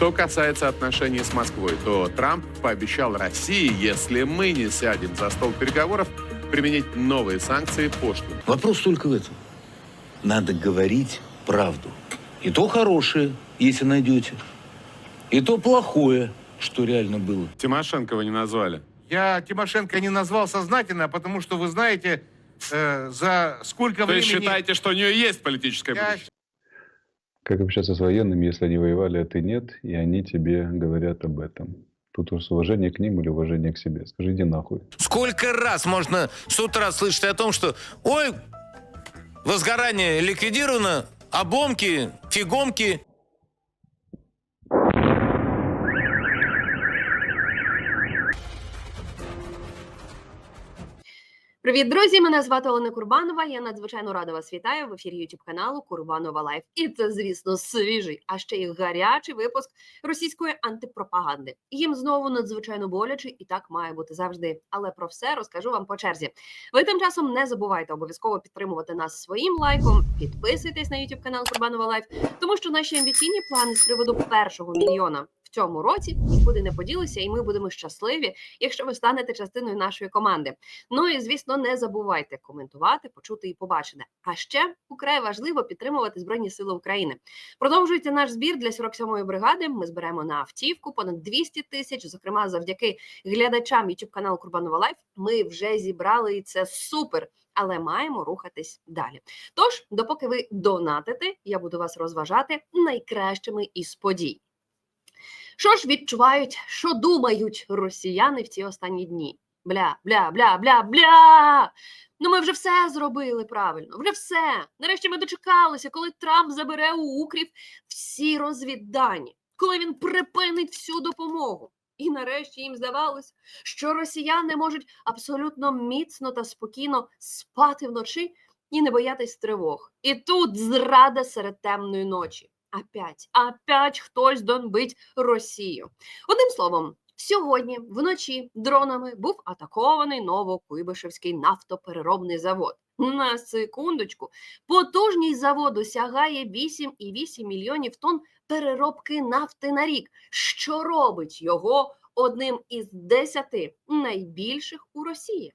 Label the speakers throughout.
Speaker 1: Что касается отношений с Москвой, то Трамп пообещал России, если мы не сядем за стол переговоров, применить новые санкции пошлины.
Speaker 2: Вопрос только в этом. Надо говорить правду. И то хорошее, если найдете. И то плохое, что реально было.
Speaker 1: Тимошенко вы не назвали.
Speaker 3: Я Тимошенко не назвал сознательно, потому что вы знаете, э, за сколько
Speaker 1: То
Speaker 3: времени...
Speaker 1: есть считаете, что у нее есть политическое
Speaker 3: Я
Speaker 1: будущее?
Speaker 4: Как общаться с военными, если они воевали, а ты нет, и они тебе говорят об этом? Тут уж уважение к ним или уважение к себе. Скажи, иди нахуй.
Speaker 5: Сколько раз можно с утра слышать о том, что ой, возгорание ликвидировано, обломки, фигомки.
Speaker 6: Привіт, друзі! Мене звати Олена Курбанова. Я надзвичайно рада вас вітаю в ефірі youtube каналу Курбанова Лайф. І це, звісно, свіжий, а ще й гарячий випуск російської антипропаганди. Їм знову надзвичайно боляче, і так має бути завжди. Але про все розкажу вам по черзі. Ви тим часом не забувайте обов'язково підтримувати нас своїм лайком. Підписуйтесь на youtube канал Курбанова Лайф, тому що наші амбіційні плани з приводу першого мільйона. Цьому році нікуди не поділися, і ми будемо щасливі, якщо ви станете частиною нашої команди. Ну і звісно, не забувайте коментувати, почути і побачене. А ще украй важливо підтримувати Збройні Сили України. Продовжується наш збір для 47-ї бригади. Ми зберемо на автівку понад 200 тисяч. Зокрема, завдяки глядачам youtube каналу Курбанова Лайф. Ми вже зібрали і це супер. Але маємо рухатись далі. Тож, допоки ви донатите, я буду вас розважати найкращими із подій. Що ж відчувають, що думають росіяни в ці останні дні? Бля, бля, бля, бля, бля. Ну ми вже все зробили правильно, вже все. Нарешті ми дочекалися, коли Трамп забере у Укрів всі розвіддані, коли він припинить всю допомогу. І нарешті їм здавалось, що росіяни можуть абсолютно міцно та спокійно спати вночі і не боятись тривог. І тут зрада серед темної ночі. Опять, опять хтось донбить Росію. Одним словом, сьогодні вночі дронами був атакований Новокуйбишевський нафтопереробний завод. На секундочку, потужність заводу сягає 8,8 мільйонів тонн переробки нафти на рік, що робить його одним із десяти найбільших у Росії.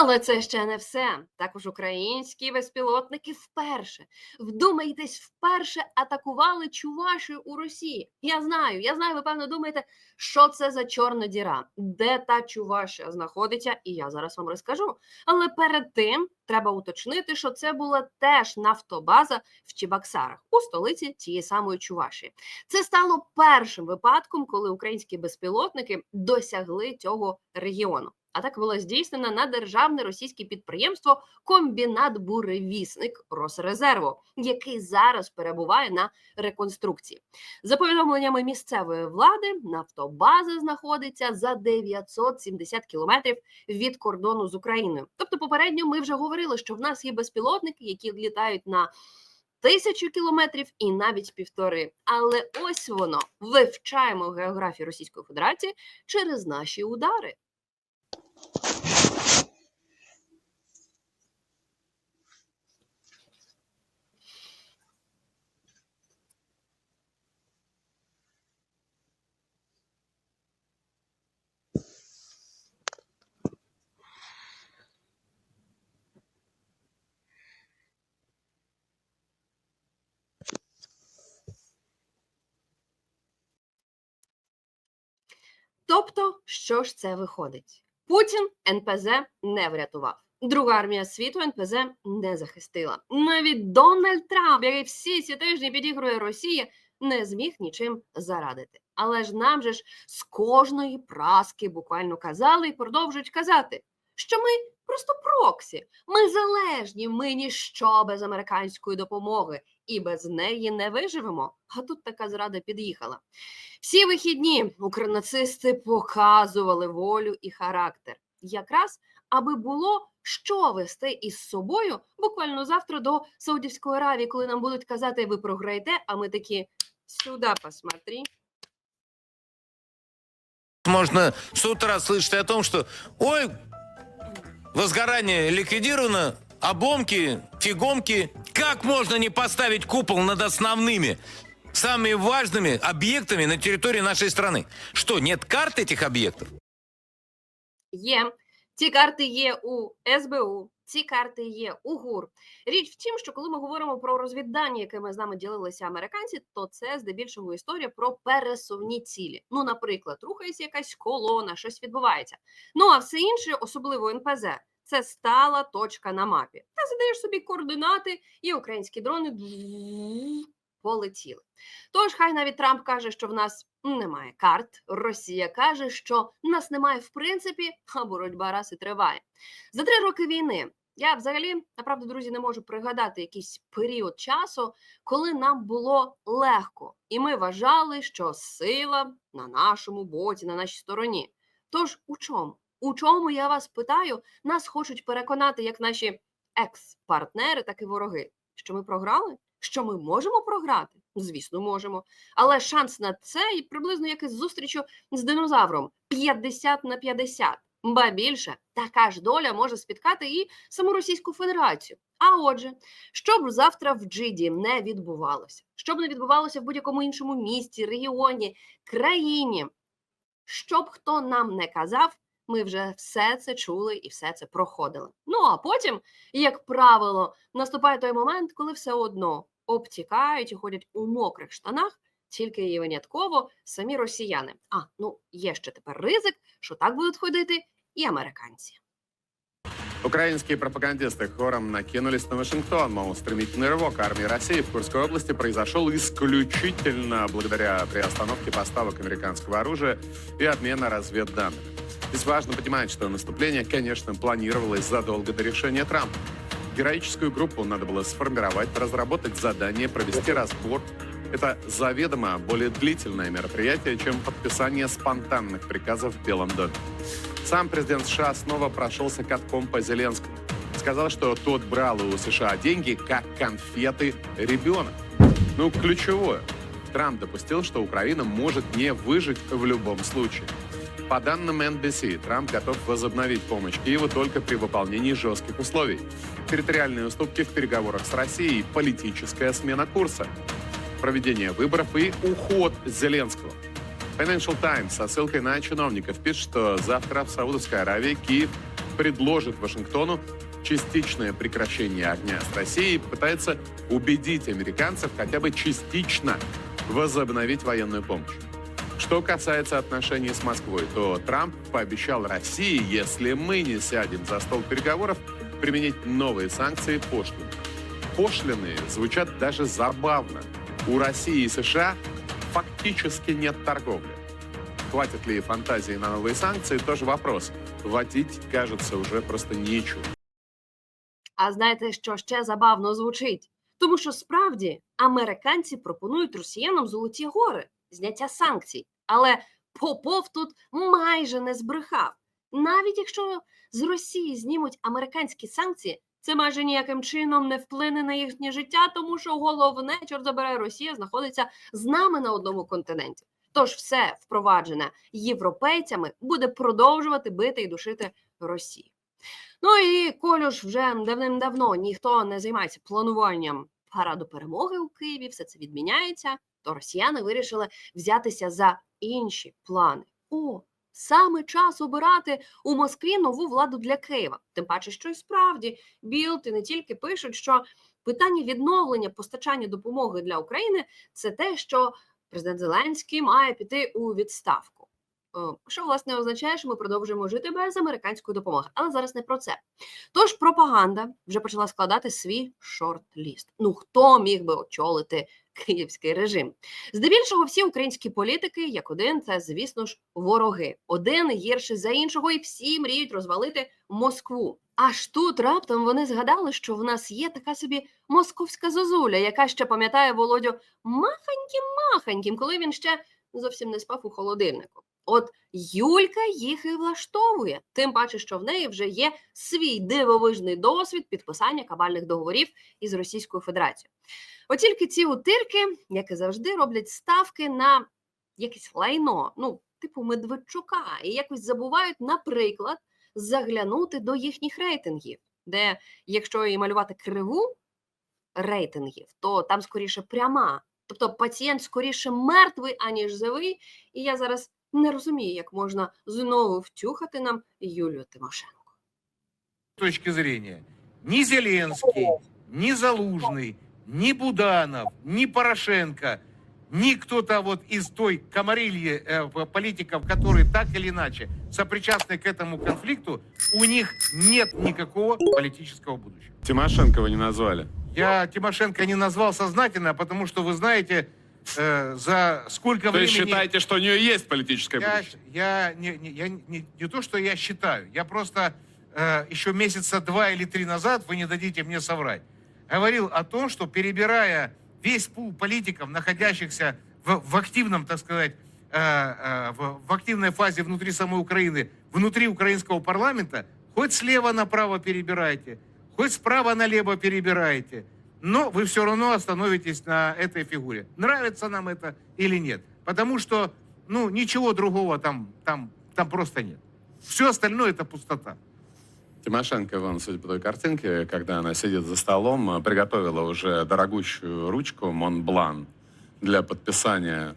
Speaker 6: Але це ще не все. Також українські безпілотники вперше. Вдумайтесь, вперше атакували Чувашію у Росії. Я знаю, я знаю, ви певно думаєте, що це за чорна діра, де та Чувашія знаходиться, і я зараз вам розкажу. Але перед тим треба уточнити, що це була теж нафтобаза в Чебоксарах у столиці тієї самої Чувашії. Це стало першим випадком, коли українські безпілотники досягли цього регіону. Атака була здійснена на державне російське підприємство Комбінат Буревісник Росрезерву, який зараз перебуває на реконструкції. За повідомленнями місцевої влади, нафтобаза знаходиться за 970 кілометрів від кордону з Україною. Тобто, попередньо ми вже говорили, що в нас є безпілотники, які літають на тисячу кілометрів і навіть півтори. Але ось воно вивчаємо географію Російської Федерації через наші удари. Тобто, що ж це виходить? Путін НПЗ не врятував. Друга армія світу НПЗ не захистила. Навіть Дональд Трамп, який всі ці тижні підігрує Росії, не зміг нічим зарадити. Але ж нам же ж з кожної праски буквально казали і продовжують казати, що ми просто проксі, ми залежні, ми ніщо без американської допомоги, і без неї не виживемо. А тут така зрада під'їхала. Всі вихідні укрнацисти показували волю і характер. якраз аби було що вести із собою буквально завтра до Саудівської Аравії, коли нам будуть казати, ви програєте, а ми такі сюди посмотри.
Speaker 5: Можно с утра слышать о том, что ой, возгорание ликвидировано, обломки, фигомки. Как можно не поставить купол над основными, самыми важными объектами на территории нашей страны? Что, нет карт этих объектов?
Speaker 6: Є. Ці карти є у СБУ, ці карти є у ГУР. Річ в тім, що коли ми говоримо про розвіддані, якими з нами ділилися американці, то це здебільшого історія про пересувні цілі. Ну, наприклад, рухається якась колона, щось відбувається. Ну а все інше, особливо НПЗ, це стала точка на мапі. Та задаєш собі координати, і українські дрони полетіли. Тож хай навіть Трамп каже, що в нас немає карт. Росія каже, що нас немає в принципі, а боротьба раз і триває. За три роки війни я взагалі, направду, друзі, не можу пригадати якийсь період часу, коли нам було легко, і ми вважали, що сила на нашому боці, на нашій стороні. Тож у чому? У чому я вас питаю? Нас хочуть переконати як наші екс-партнери, так і вороги, що ми програли? Що ми можемо програти? Звісно, можемо. Але шанс на це і приблизно як із зустрічю з динозавром 50 на 50. Ба більше така ж доля може спіткати і саму Російську Федерацію. А отже, що б завтра в Джиді не відбувалося, що б не відбувалося в будь-якому іншому місті, регіоні, країні, що б хто нам не казав, ми вже все це чули і все це проходили. Ну а потім, як правило, наступає той момент, коли все одно обтікають і ходять у мокрих штанах, тільки і винятково самі росіяни. А ну є ще тепер ризик, що так будуть ходити і американці.
Speaker 1: Украинские пропагандисты хором накинулись на Вашингтон, мол, стремительный рывок армии России в Курской области произошел исключительно благодаря приостановке поставок американского оружия и обмена разведданных. Здесь важно понимать, что наступление, конечно, планировалось задолго до решения Трампа. Героическую группу надо было сформировать, разработать задание, провести разбор. Это заведомо более длительное мероприятие, чем подписание спонтанных приказов в Белом доме. Сам президент США снова прошелся катком по Зеленскому. Сказал, что тот брал у США деньги, как конфеты ребенок. Ну, ключевое. Трамп допустил, что Украина может не выжить в любом случае. По данным NBC, Трамп готов возобновить помощь Киеву только при выполнении жестких условий. Территориальные уступки в переговорах с Россией, политическая смена курса, проведение выборов и уход Зеленского. Financial Times со ссылкой на чиновников пишет, что завтра в Саудовской Аравии Киев предложит Вашингтону частичное прекращение огня с Россией и пытается убедить американцев хотя бы частично возобновить военную помощь. Что касается отношений с Москвой, то Трамп пообещал России, если мы не сядем за стол переговоров, применить новые санкции пошлины. Пошлины звучат даже забавно. У России и США фактически нет торговли. Хватит ли фантазии на новые санкции, тоже вопрос. Вводить, кажется, уже просто нечего.
Speaker 6: А знаєте, що ще забавно звучить? Тому що справді американці пропонують росіянам золоті гори, зняття санкцій. Але Попов тут майже не збрехав. Навіть якщо з Росії знімуть американські санкції, це майже ніяким чином не вплине на їхнє життя, тому що головне, чорт забирає, Росія знаходиться з нами на одному континенті. Тож все впроваджене європейцями буде продовжувати бити і душити Росію. Ну і колю ж вже давним-давно ніхто не займається плануванням параду перемоги у Києві, все це відміняється, то росіяни вирішили взятися за інші плани. О, саме час обирати у Москві нову владу для Києва. Тим паче, що і справді білти не тільки пишуть, що питання відновлення постачання допомоги для України це те, що президент Зеленський має піти у відставку. Е, Що власне означає, що ми продовжуємо жити без американської допомоги, але зараз не про це. Тож пропаганда вже почала складати свій шорт-ліст. Ну хто міг би очолити київський режим? Здебільшого всі українські політики, як один, це звісно ж вороги. Один гірший за іншого, і всі мріють розвалити Москву. Аж тут раптом вони згадали, що в нас є така собі московська зозуля, яка ще пам'ятає Володю маханьким маханьким, коли він ще зовсім не спав у холодильнику. От Юлька їх і влаштовує, тим паче, що в неї вже є свій дивовижний досвід підписання кабальних договорів із Російською Федерацією. От тільки ці утирки, як і завжди, роблять ставки на якесь лайно, ну, типу Медведчука, і якось забувають, наприклад, заглянути до їхніх рейтингів, де, якщо і малювати криву рейтингів, то там скоріше пряма. Тобто пацієнт скоріше мертвий, аніж живий. І я зараз не розумію, як можна знову втюхати нам Юлію Тимошенко.
Speaker 3: точки зрения, ни Зеленский, ни Залужный, ни Буданов, ни Порошенко, ни кто-то вот из той комарильи э, п- политиков, которые так или иначе сопричастны к этому конфликту, у них нет никакого политического будущего.
Speaker 1: Тимошенко вы не назвали.
Speaker 3: Я Тимошенко не назвал сознательно, потому что вы знаете, э, за сколько
Speaker 1: То есть
Speaker 3: времени...
Speaker 1: считаете, что у нее есть политическое
Speaker 3: Я,
Speaker 1: будущее?
Speaker 3: я, не, не, я не, не то, что я считаю, я просто э, еще месяца два или три назад, вы не дадите мне соврать, говорил о том, что перебирая весь пул политиков, находящихся в, в активном, так сказать, э, э, в, в активной фазе внутри самой Украины, внутри украинского парламента, хоть слева направо перебирайте, хоть справа налево перебирайте, но вы все равно остановитесь на этой фигуре. Нравится нам это или нет? Потому что, ну, ничего другого там, там, там просто нет. Все остальное это пустота.
Speaker 1: Тимошенко, вон, судя по той картинке, когда она сидит за столом, э, приготовила уже дорогущую ручку Монблан для подписания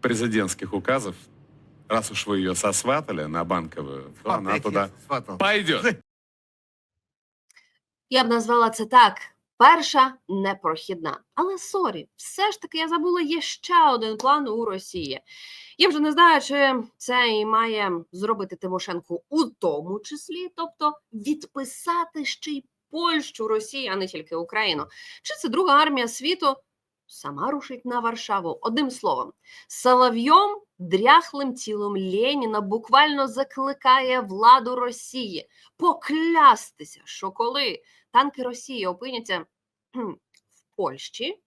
Speaker 1: президентских указов. Раз уж вы ее сосватали на банковую, то она
Speaker 3: Сватайте,
Speaker 1: туда
Speaker 3: сватал.
Speaker 1: пойдет.
Speaker 6: Я б назвала це так: перша непрохідна. Але сорі, все ж таки я забула, є ще один план у Росії. Я вже не знаю, чи це і має зробити Тимошенко у тому числі, тобто відписати ще й Польщу Росії, а не тільки Україну. Чи це друга армія світу сама рушить на Варшаву? Одним словом, Соловйом, дряхлим тілом Леніна буквально закликає владу Росії поклястися, що коли танки Росії опиняться в Польщі,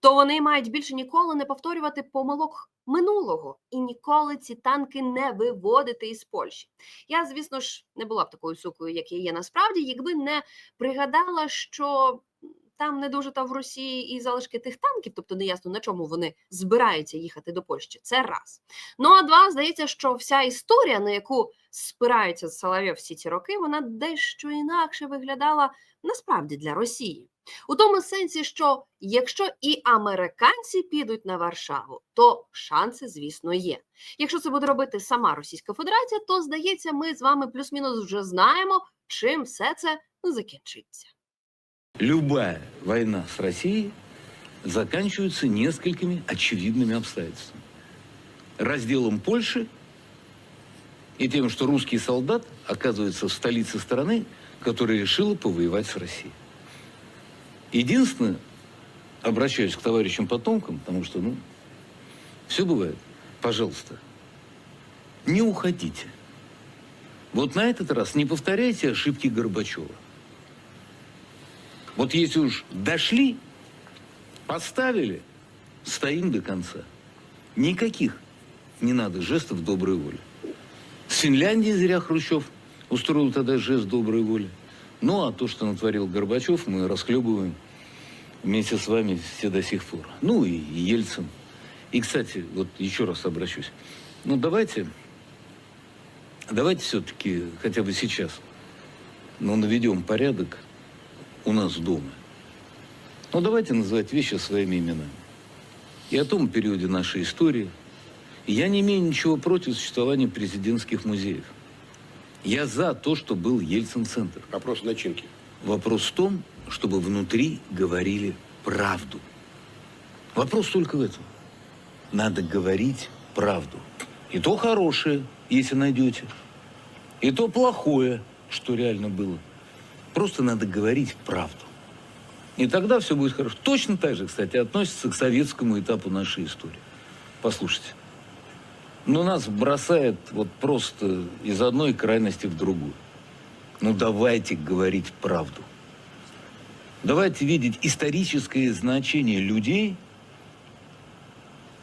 Speaker 6: то вони мають більше ніколи не повторювати помилок минулого і ніколи ці танки не виводити із Польщі. Я, звісно ж, не була б такою сукою, як я є насправді, якби не пригадала, що там не дуже та в Росії і залишки тих танків, тобто неясно на чому вони збираються їхати до Польщі. Це раз. Ну а два, здається, що вся історія, на яку спирається Соловйов всі ці роки, вона дещо інакше виглядала насправді для Росії. У тому сенсі, що якщо і американці підуть на Варшаву, то шанси, звісно, є. Якщо це буде робити сама Російська Федерація, то здається, ми з вами плюс-мінус вже знаємо, чим все це закінчиться.
Speaker 2: Любая война с Россией заканчивается несколькими очевидными обстоятельствами. Разделом Польши и тем, что русский солдат оказывается в столице страны, которая решила повоевать с Россией. Единственное, обращаюсь к товарищам потомкам, потому что, ну, все бывает. Пожалуйста, не уходите. Вот на этот раз не повторяйте ошибки Горбачева. Вот если уж дошли, поставили, стоим до конца. Никаких не надо жестов доброй воли. С Финляндией зря Хрущев устроил тогда жест доброй воли. Ну, а то, что натворил Горбачев, мы расхлебываем вместе с вами все до сих пор. Ну, и Ельцин. И, кстати, вот еще раз обращусь. Ну, давайте, давайте все-таки хотя бы сейчас, ну, наведем порядок у нас дома. Ну, давайте называть вещи своими именами. И о том периоде нашей истории. Я не имею ничего против существования президентских музеев. Я за то, что был Ельцин-центр.
Speaker 7: Вопрос начинки.
Speaker 2: Вопрос в том, чтобы внутри говорили правду. Вопрос только в этом. Надо говорить правду. И то хорошее, если найдете. И то плохое, что реально было. Просто надо говорить правду. И тогда все будет хорошо. Точно так же, кстати, относится к советскому этапу нашей истории. Послушайте. Но нас бросает вот просто из одной крайности в другую. Ну давайте говорить правду. Давайте видеть историческое значение людей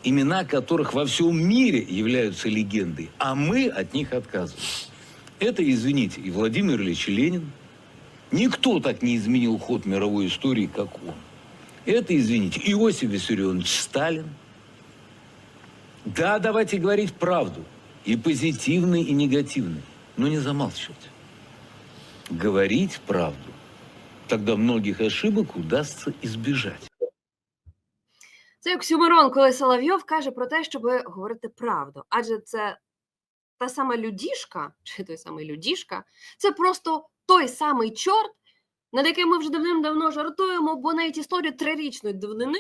Speaker 2: имена которых во всем мире являются легендой, а мы от них отказываемся. Это, извините, и Владимир Ильич Ленин. Никто так не изменил ход мировой истории, как он. Это, извините, Иосиф Виссарионович Сталин. Да, давайте говорить правду. И позитивный, и негативный. Но не замалчивать. Говорить правду. Тогда многих ошибок удастся избежать.
Speaker 6: Це оксюморон, коли Соловйов каже про те, щоб говорити правду. Адже це та сама людішка, чи той самий людішка, це просто той самий чорт, над яким ми вже давним-давно жартуємо, бо навіть історію трирічної давнини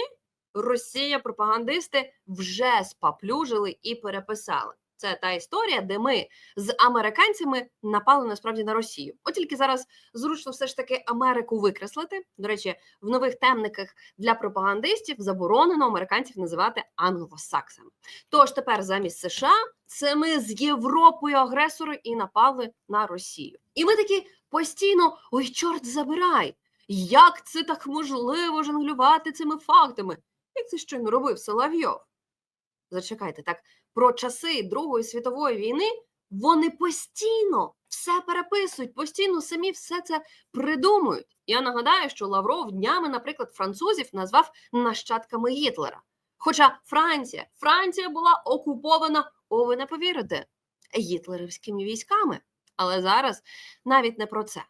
Speaker 6: Росія, пропагандисти вже спаплюжили і переписали. Це та історія, де ми з американцями напали насправді на Росію. От тільки зараз зручно все ж таки Америку викреслити. До речі, в нових темниках для пропагандистів заборонено американців називати англосаксами. Тож тепер замість США це ми з Європою агресори і напали на Росію. І ми такі постійно: ой, чорт забирай! Як це так можливо жонглювати цими фактами? Як це щойно робив Соловйов? Зачекайте, так про часи Другої світової війни вони постійно все переписують, постійно самі все це придумують. Я нагадаю, що Лавров днями, наприклад, французів назвав нащадками Гітлера. Хоча Франція, Франція була окупована, о, ви не повірите, гітлерівськими військами. Але зараз навіть не про це.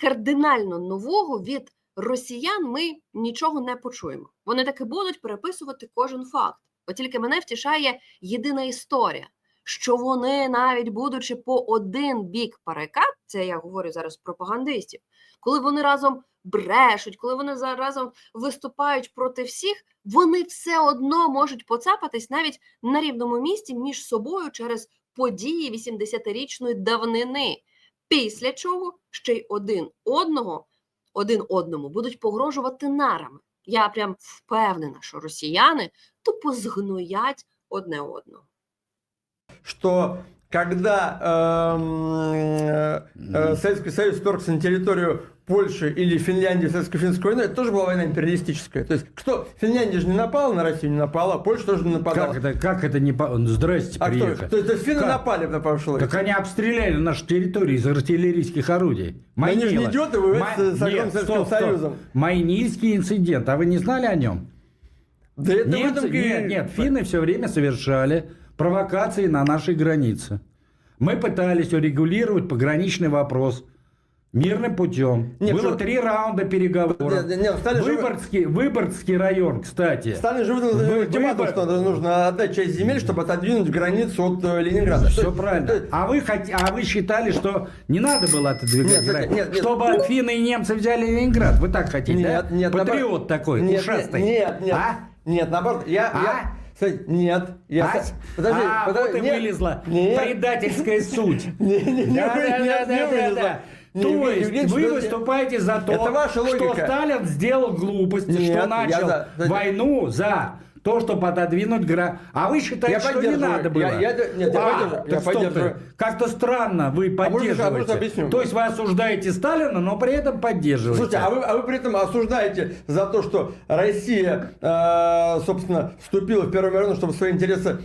Speaker 6: Кардинально нового від росіян ми нічого не почуємо. Вони таки будуть переписувати кожен факт. От тільки мене втішає єдина історія, що вони, навіть будучи по один бік барикад, це я говорю зараз пропагандистів, коли вони разом брешуть, коли вони разом виступають проти всіх, вони все одно можуть поцапатись навіть на рівному місці між собою через події 80-річної давнини. Після чого ще й один одного, один одному будуть погрожувати нарами. Я прям впевнена, що росіяни тупо згноять одне одного.
Speaker 7: что когда эм, э, Советский Союз вторгся на территорию Польши или Финляндии в Советско-финскую войну, это тоже была война империалистическая. То есть кто? Финляндия же не напала на Россию, не напала, а Польша тоже не нападала.
Speaker 8: Как это, как это не... по- Здрасте,
Speaker 7: А
Speaker 8: приехали.
Speaker 7: То, есть- то есть финны
Speaker 8: Как?
Speaker 7: напали на прошлый.
Speaker 8: Так они обстреляли нашу территорию из артиллерийских орудий.
Speaker 7: Но они же не
Speaker 8: Майнила.
Speaker 7: идиоты воевать
Speaker 8: Ма-
Speaker 7: с-
Speaker 8: Нет,
Speaker 7: Советским
Speaker 8: стоп, стоп.
Speaker 7: Союзом.
Speaker 8: Майнильский инцидент. А вы не знали о нем?
Speaker 7: Да это
Speaker 8: Немцы-
Speaker 7: этом
Speaker 8: нет, нет, финны все время совершали провокации на нашей границе. Мы пытались урегулировать пограничный вопрос мирным путем.
Speaker 7: Нет,
Speaker 8: Было
Speaker 7: что-
Speaker 8: три раунда переговоров.
Speaker 7: Не, не, не, Сталин же-
Speaker 8: Выборгский, Выборгский район, кстати.
Speaker 7: Сталин же выдал ультиматум,
Speaker 8: выбор-
Speaker 7: что нужно отдать часть земель, чтобы отодвинуть границу от э, Ленинграда.
Speaker 8: Все
Speaker 7: есть-
Speaker 8: правильно.
Speaker 7: есть-
Speaker 8: А вы, хот- а вы считали, что не надо было отодвигать
Speaker 7: Нет,
Speaker 8: границу?
Speaker 7: нет, нет.
Speaker 8: Чтобы финны и немцы взяли Ленинград. Вы так хотите,
Speaker 7: Нет,
Speaker 8: да?
Speaker 7: нет,
Speaker 8: Патриот
Speaker 7: наоборот.
Speaker 8: такой,
Speaker 7: нет,
Speaker 8: ушастый.
Speaker 7: Нет, нет,
Speaker 8: А?
Speaker 7: нет, наоборот, я,
Speaker 8: А?
Speaker 7: я, кстати, нет, я,
Speaker 8: А?
Speaker 7: с- подожди,
Speaker 8: а,
Speaker 7: подожди,
Speaker 8: вот и
Speaker 7: нет,
Speaker 8: вылезла
Speaker 7: нет,
Speaker 8: предательская суть.
Speaker 7: не, не, не,
Speaker 8: Да,
Speaker 7: вы-
Speaker 8: да,
Speaker 7: нет,
Speaker 8: да,
Speaker 7: не
Speaker 8: да, да,
Speaker 7: вылезла.
Speaker 8: да.
Speaker 7: Не,
Speaker 8: То
Speaker 7: Евгений
Speaker 8: есть
Speaker 7: Евгеньевич,
Speaker 8: вы
Speaker 7: подожди.
Speaker 8: выступаете за то,
Speaker 7: Это ваша
Speaker 8: что
Speaker 7: логика.
Speaker 8: Сталин сделал глупости,
Speaker 7: Нет,
Speaker 8: что
Speaker 7: я
Speaker 8: начал
Speaker 7: за- подожди.
Speaker 8: войну за то, чтобы отодвинуть гра... А вы считаете,
Speaker 7: Я
Speaker 8: что не надо было?
Speaker 7: Я- я- нет, я
Speaker 8: А,
Speaker 7: Я поддерживаю.
Speaker 8: Как-то странно вы
Speaker 7: можно- а можно
Speaker 8: поддерживаете.
Speaker 7: объясню?
Speaker 8: То есть вы осуждаете Сталина, но при этом поддерживаете.
Speaker 7: Слушайте, а вы, а вы при этом осуждаете за то, что Россия, э, собственно, вступила в Первую мировую, чтобы свои интересы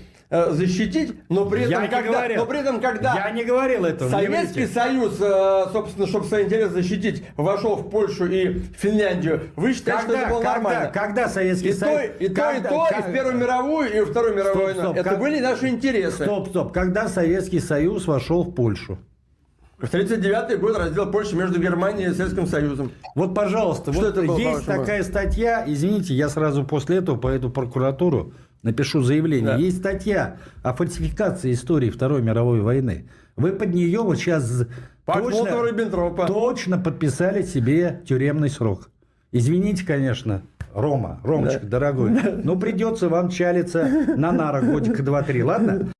Speaker 7: защитить, но при этом,
Speaker 8: Я
Speaker 7: когда,
Speaker 8: говорил.
Speaker 7: но при этом, когда
Speaker 8: Я не говорил этого.
Speaker 7: Советский. Союз, э, собственно, чтобы свои интересы защитить, вошел в Польшу и Финляндию, вы считаете, что это было
Speaker 8: когда,
Speaker 7: нормально?
Speaker 8: когда Советский
Speaker 7: И то,
Speaker 8: Союз...
Speaker 7: и то, и
Speaker 8: когда-
Speaker 7: то, и
Speaker 8: как-
Speaker 7: в Первую мировую, и в Вторую мировую
Speaker 8: Стоп,
Speaker 7: Это
Speaker 8: как-
Speaker 7: были наши интересы.
Speaker 8: Стоп, стоп. Когда Советский Союз вошел в Польшу?
Speaker 7: В 1939 год раздел Польши между Германией и Советским Союзом.
Speaker 8: Вот, пожалуйста,
Speaker 7: Что
Speaker 8: вот
Speaker 7: это было,
Speaker 8: есть такая статья, извините, я сразу после этого пойду в прокуратуру, напишу заявление.
Speaker 7: Да.
Speaker 8: Есть статья о фальсификации истории Второй мировой войны. Вы под нее вот сейчас
Speaker 7: Пакт
Speaker 8: точно, точно подписали себе тюремный срок. Извините, конечно, Рома, Ромочка, дорогой, но придется вам чалиться на нара годика 2-3, ладно?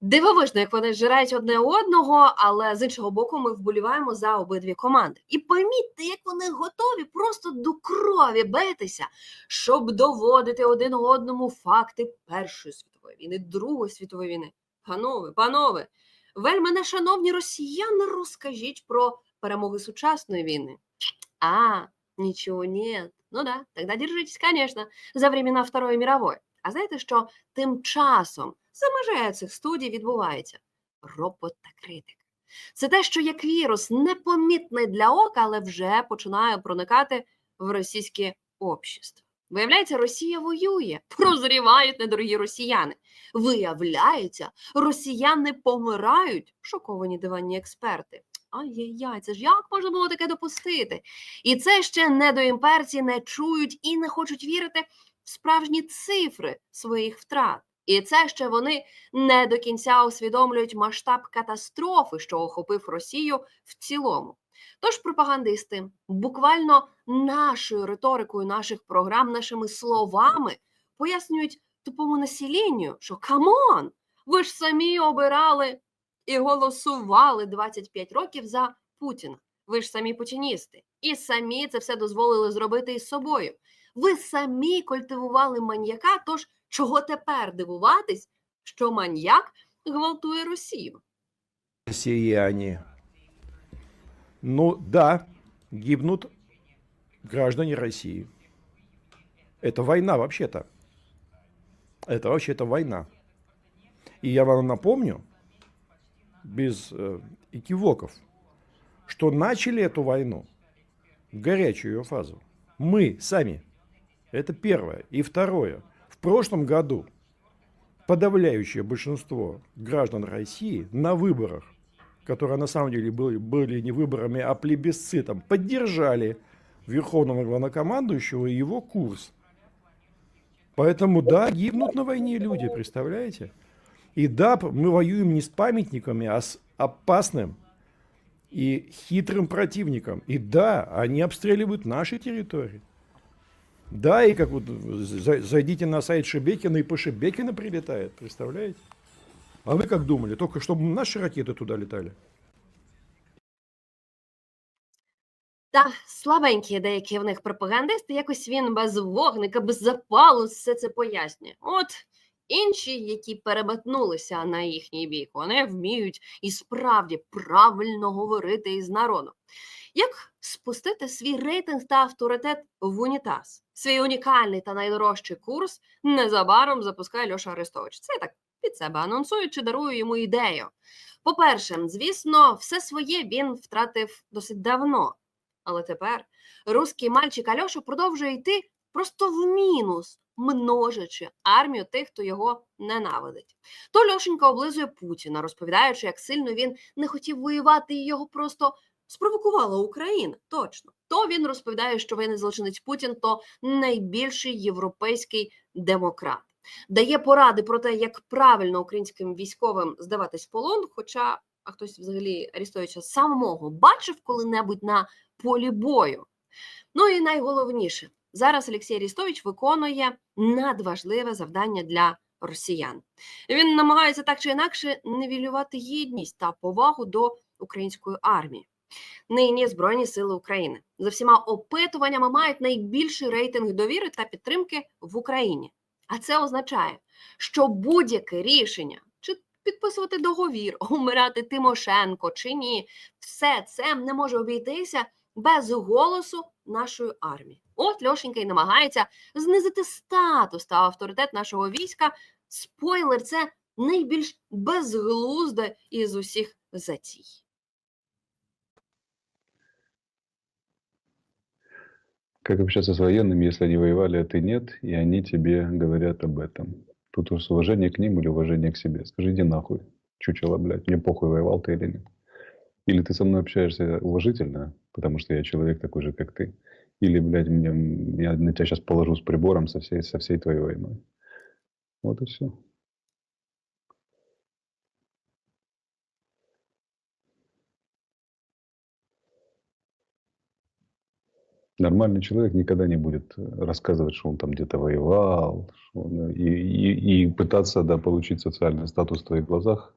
Speaker 6: Дивовижно, як вони зжирають одне одного, але з іншого боку, ми вболіваємо за обидві команди. І помітьте, як вони готові просто до крові битися, щоб доводити один одному факти Першої світової війни, Другої світової війни. Панове, панове, вельми нешановні росіяни, розкажіть про перемоги сучасної війни. А, Ничего нет. Ну да, тогда держитесь, конечно, за времена Второї мирової. А знаєте, що тим часом за межею цих студій відбувається? Ропот та критика. Це те, що як вірус непомітний для ока, але вже починає проникати в російське общество. Виявляється, Росія воює, прозрівають недорогі росіяни. Виявляється, росіяни помирають, шоковані диванні експерти. Ай-яй-яй, це ж як можна було таке допустити? І це ще недоімперці не чують і не хочуть вірити справжні цифри своїх втрат. І це ще вони не до кінця усвідомлюють масштаб катастрофи, що охопив Росію в цілому. Тож пропагандисти буквально нашою риторикою наших програм, нашими словами пояснюють тупому населенню, що камон, ви ж самі обирали і голосували 25 років за Путіна. Ви ж самі путіністи, і самі це все дозволили зробити із собою. Ви самі культивували маньяка, тож чого тепер дивуватись, що маньяк гвалтує Росію?
Speaker 9: Россияне. Ну да, гибнут граждане России. Это война вообще-то. Это вообще-то война. И я вам напомню, без э, экивоков, что начали эту войну, горячую ее фазу, мы сами. Это первое. И второе. В прошлом году подавляющее большинство граждан России на выборах, которые на самом деле были, были не выборами, а плебисцитом, поддержали верховного главнокомандующего и его курс. Поэтому да, гибнут на войне люди, представляете? И да, мы воюем не с памятниками, а с опасным и хитрым противником. И да, они обстреливают наши территории. Да, и как вот за- зайдите на сайт Шебекина, и по Шебекина прилетает, представляете? А вы как думали? Только чтобы наши ракеты туда летали?
Speaker 6: Та слабенькі деякі в них пропагандисти, якось він без вогника, без запалу все це пояснює. От інші, які переметнулися на їхній бік, вони вміють і справді правильно говорити із народом. Як спустити свій рейтинг та авторитет в унітаз? Свій унікальний та найдорожчий курс незабаром запускає Льоша Арестович. Це я так під себе анонсую чи дарую йому ідею. По-перше, звісно, все своє він втратив досить давно. Але тепер руський мальчик Альоша продовжує йти просто в мінус, множачи армію тих, хто його ненавидить. То Льошенька облизує Путіна, розповідаючи, як сильно він не хотів воювати, і його просто спровокувала Україна. Точно. То він розповідає, що воєнний злочинець Путін то найбільший європейський демократ. Дає поради про те, як правильно українським військовим здаватись в полон. Хоча а хтось взагалі Арістовича самого бачив коли-небудь на полі бою. Ну і найголовніше, зараз Олексій Арістович виконує надважливе завдання для росіян. Він намагається так чи інакше нівелювати гідність та повагу до української армії. Нині Збройні Сили України за всіма опитуваннями мають найбільший рейтинг довіри та підтримки в Україні. А це означає, що будь-яке рішення, чи підписувати договір, умирати Тимошенко чи ні, все це не може обійтися без голосу нашої армії. От Льошенька й намагається знизити статус та авторитет нашого війська. Спойлер, це найбільш безглузде із усіх затій.
Speaker 4: Как общаться с военными, если они воевали, а ты нет, и они тебе говорят об этом? Тут уж уважение к ним или уважение к себе. Скажи, иди нахуй, чучело, блядь, мне похуй, воевал ты или нет. Или ты со мной общаешься уважительно, потому что я человек такой же, как ты. Или, блядь, мне, я на тебя сейчас положу с прибором со всей, со всей твоей войной. Вот и все. Нормальный человек никогда не будет э, рассказывать, что он там где-то воевал, он, э, и, и, и пытаться да, получить социальный статус в твоих глазах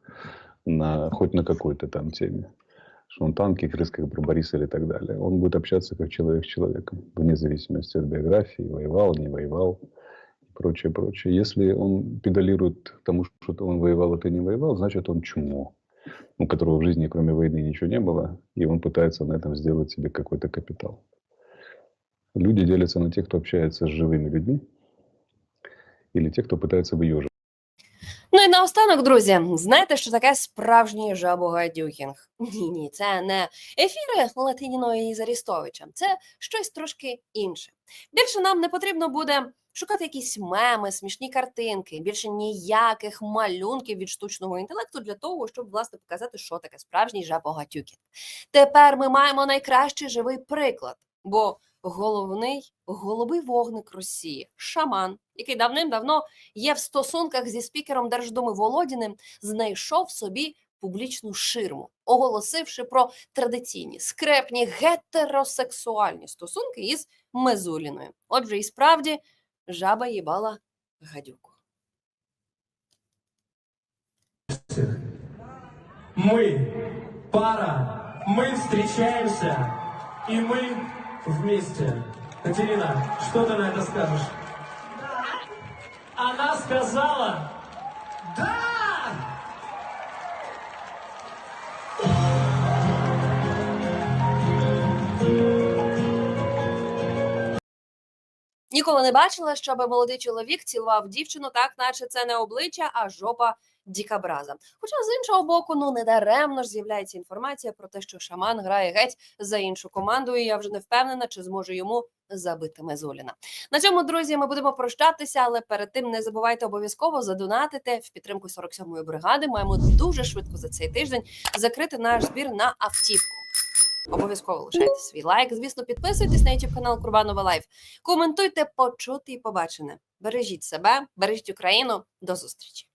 Speaker 4: на, хоть на какой-то там теме. Что он танки, крыска, барбарис или так далее. Он будет общаться как человек с человеком, вне зависимости от биографии, воевал, не воевал и прочее, прочее. Если он педалирует тому, что он воевал, а ты не воевал, значит он чмо, у которого в жизни кроме войны ничего не было, и он пытается на этом сделать себе какой-то капитал. Люди делятся на тех, кто общается с живыми людьми, или тех, кто пытается выеживать.
Speaker 6: Ну і наостанок, друзі, знаєте, що таке справжній жабогадюкінг? Ні, ні, це не ефіри Латиніного із Арістовичем, це щось трошки інше. Більше нам не потрібно буде шукати якісь меми, смішні картинки, більше ніяких малюнків від штучного інтелекту для того, щоб власне показати, що таке справжній жабогатюкінг. Тепер ми маємо найкращий живий приклад, бо головний голубий вогник Росії, шаман, який давним-давно є в стосунках зі спікером Держдуми Володіним, знайшов собі публічну ширму, оголосивши про традиційні скрепні гетеросексуальні стосунки із Мезуліною. Отже, і справді жаба їбала гадюку.
Speaker 10: Мы пара, мы встречаемся, и мы вместе. Катерина, что ты на это скажешь? Она сказала «Да!»
Speaker 6: Ніколи не бачила, щоб молодий чоловік цілував дівчину, так наче це не обличчя, а жопа дікабраза. Хоча з іншого боку, ну не даремно ж з'являється інформація про те, що шаман грає геть за іншу команду, і я вже не впевнена, чи зможе йому забити Мезуліна. На цьому, друзі, ми будемо прощатися, але перед тим не забувайте обов'язково задонатити в підтримку 47-ї бригади. Маємо дуже швидко за цей тиждень закрити наш збір на автівку. Обов'язково лишайте свій лайк. Звісно, підписуйтесь на YouTube канал Курбанова Лайф. Коментуйте, почути і побачене. Бережіть себе, бережіть Україну. До зустрічі.